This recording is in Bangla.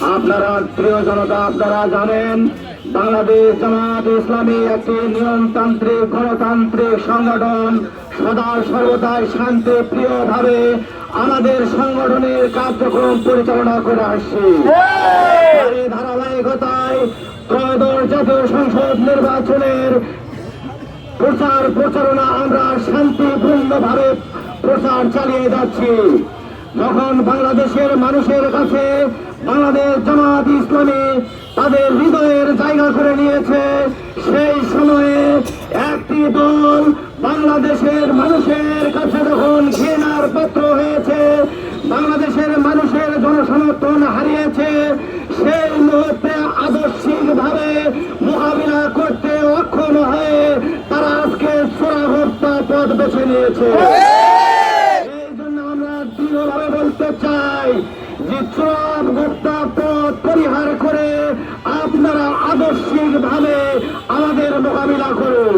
আপনারা প্রিয় জনতা, আপনারা জানেন, বাংলাদেশ জামাত ইসলামী একটি নিয়মতান্ত্রিক, গণতান্ত্রিক সংগঠন সদা সর্বদাই শান্তি প্রিয় ভাবে আমাদের সংগঠনের কার্যক্রম পরিচালনা করে আসছে। ধারাবাহিকতায় ত্রয়োদশ জাতীয় সংসদ নির্বাচনের প্রচার প্রচারণা আমরা শান্তিপূর্ণভাবে প্রচার চালিয়ে যাচ্ছি। যখন বাংলাদেশের মানুষের কাছে বাংলাদেশ জামাত ইসলামী তাদের হৃদয়ের জায়গা করে নিয়েছে। সেই সময়ে একটি দল বাংলাদেশের মানুষের কাছে যখন ঘৃণার পাত্র হয়েছে, বাংলাদেশের মানুষের জনসমর্থন হারিয়েছে, সেই মুহূর্তে আদর্শিকভাবে মোকাবিলা করতে অক্ষম হয়ে তারা আজকে চোরা হত্যা পথ বেছে নিয়েছে। দৃঢ়ভাবে বলতে চাই যে চোর গুপ্তা পথ পরিহার করে আপনারা আদর্শিকভাবে আমাদের মোকাবিলা করুন।